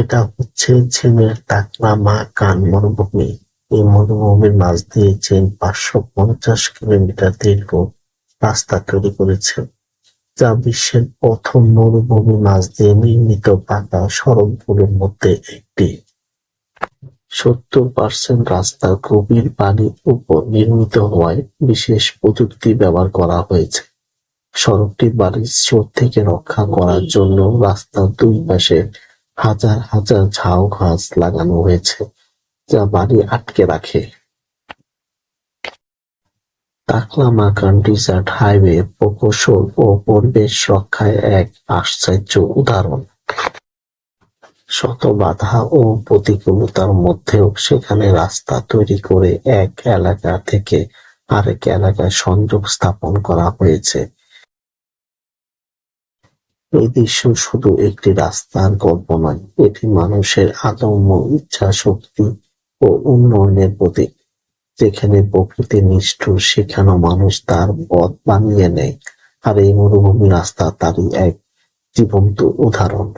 এটা হচ্ছে চীনের তাকলামা কান মরুভূমি। এই মরুভূমির মাঝ দিয়ে চীন পাঁচশো পঞ্চাশ কিলোমিটার দীর্ঘ রাস্তা তৈরি করেছে, যা বিশ্বের প্রথম মরুভূমির মাঝ দিয়ে নির্মিত পাকা সড়কগুলোর মধ্যে একটি। সত্তর পার্সেন্ট রাস্তা গভীর পানির উপর নির্মিত হওয়ায় বিশেষ প্রযুক্তি ব্যবহার করা হয়েছে। সড়কটি বাড়ির স্রোত থেকে রক্ষা করার জন্য রাস্তার দুই পাশে হাজার হাজার ঝাউ গাছ লাগানো হয়েছে, যা বাড়ি আটকে রাখে। তাকলামা কান্ট্রিজার্ট হাইওয়ে প্রকৌশল ও পরিবেশ রক্ষায় এক আশ্চর্য উদাহরণ। শত বাধা ও প্রতিকূলতার মধ্যেও সেখানে রাস্তা তৈরি করে এক এলাকা থেকে আরেক এলাকায় সংযোগ স্থাপন করা হয়েছে। এই দৃশ্য শুধু একটি রাস্তার গল্প নয়, এটি মানুষের আদম্য ইচ্ছা শক্তি ও উন্নয়নের প্রতীক। যেখানে প্রকৃতি নিষ্ঠুর, সেখানে মানুষ তার পথ বানিয়ে নেয়। আর এই মরুভূমি রাস্তা তারই এক জীবন্ত উদাহরণ।